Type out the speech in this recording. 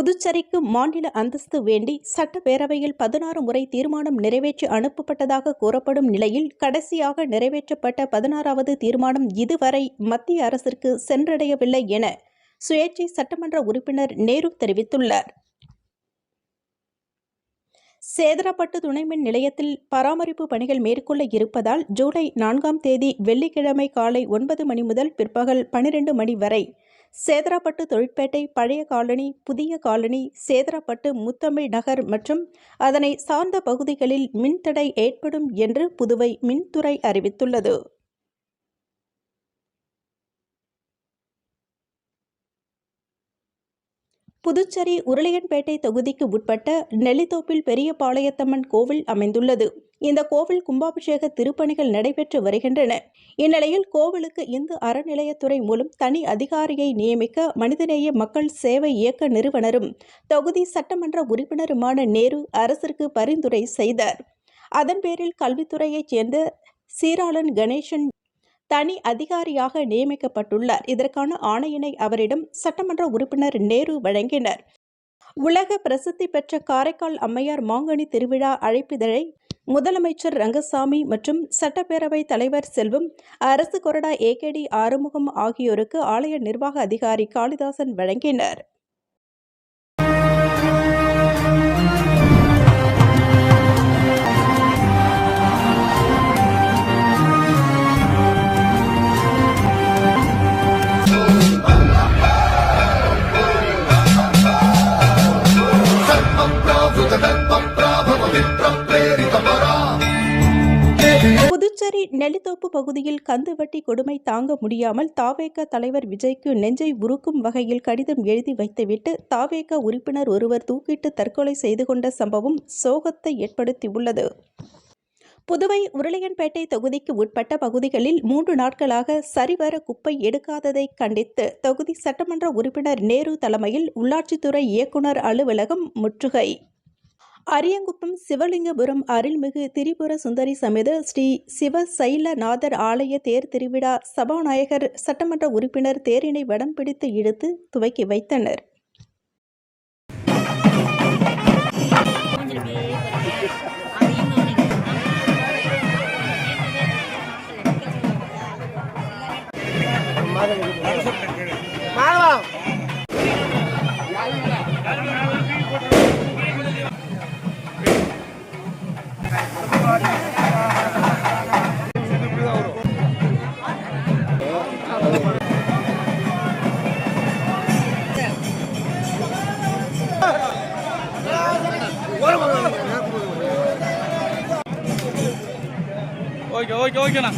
புதுச்சேரிக்கு மாநில அந்தஸ்து வேண்டி சட்டப்பேரவையில் பதினாறு முறை தீர்மானம் நிறைவேற்றி அனுப்பப்பட்டதாக கூறப்படும் நிலையில் கடைசியாக நிறைவேற்றப்பட்ட பதினாறாவது தீர்மானம் இதுவரை மத்திய அரசிற்கு சென்றடையவில்லை என சுயேட்சை சட்டமன்ற உறுப்பினர் நேரு தெரிவித்துள்ளார். சேதராப்பட்டு துணைமின் நிலையத்தில் பராமரிப்பு பணிகள் மேற்கொள்ள இருப்பதால் ஜூலை நான்காம் தேதி வெள்ளிக்கிழமை காலை ஒன்பது மணி முதல் பிற்பகல் பனிரெண்டு மணி வரை சேதராப்பட்டு தொழிற்பேட்டை பழைய காலனி புதிய காலனி சேதராப்பட்டு முத்தமிழ் நகர் மற்றும் அதனை சார்ந்த பகுதிகளில் மின்தடை ஏற்படும் என்று புதுவை மின்துறை அறிவித்துள்ளது. புதுச்சேரி உருளையன்பேட்டை தொகுதிக்கு உட்பட்ட நெல்லித்தோப்பில் பெரிய பாளையத்தம்மன் கோவில் அமைந்துள்ளது. இந்த கோவில் கும்பாபிஷேக திருப்பணிகள் நடைபெற்று வருகின்றன. இந்நிலையில் கோவிலுக்கு இந்து அறநிலையத்துறை மூலம் தனி அதிகாரியை நியமிக்க மனிதநேய மக்கள் சேவை இயக்க நிறுவனரும் தொகுதி சட்டமன்ற உறுப்பினருமான நேரு அரசிற்கு பரிந்துரை செய்தார். அதன் பேரில் கல்வித்துறையைச் சேர்ந்த சீராளன் கணேசன் தனி அதிகாரியாக நியமிக்கப்பட்டுள்ளார். இதற்கான ஆணையினை அவரிடம் சட்டமன்ற உறுப்பினர் நேரு வழங்கினர். உலக பிரசித்தி பெற்ற காரைக்கால் அம்மையார் மாங்கனி திருவிழா அழைப்பிதழை முதலமைச்சர் ரங்கசாமி மற்றும் சட்டப்பேரவைத் தலைவர் செல்வம் அரசு கொறடா ஏகேடி ஆறுமுகம் ஆகியோருக்கு ஆலய நிர்வாக அதிகாரி காளிதாசன் வழங்கினர். புதுச்சேரி நெல்லித்தோப்பு பகுதியில் கந்துவட்டி கொடுமை தாங்க முடியாமல் தாவேக தலைவர் விஜய்க்கு நெஞ்சை உருக்கும் வகையில் கடிதம் எழுதி வைத்துவிட்டு தாவேக உறுப்பினர் ஒருவர் தூக்கிட்டு தற்கொலை செய்து கொண்ட சம்பவம் சோகத்தை ஏற்படுத்தியுள்ளது. புதுவை உருளையன்பேட்டை தொகுதிக்கு உட்பட்ட பகுதிகளில் மூன்று நாட்களாக சரிவர குப்பை எடுக்காததை கண்டித்து தொகுதி சட்டமன்ற உறுப்பினர் நேரு தலைமையில் உள்ளாட்சித்துறை இயக்குனர் அலுவலகம் முற்றுகை. அரியங்குப்பம் சிவலிங்கபுரம் அருள்மிகு திரிபுர சுந்தரி சமேத ஸ்ரீ சிவ சைலநாதர் ஆலய தேர் திருவிழா சபாநாயகர் சட்டமன்ற உறுப்பினர் தேரினை வடம் பிடித்து இழுத்து துவக்கி வைத்தனர். மாதவா. ஓகே ஓகே ஓகேண்ணா.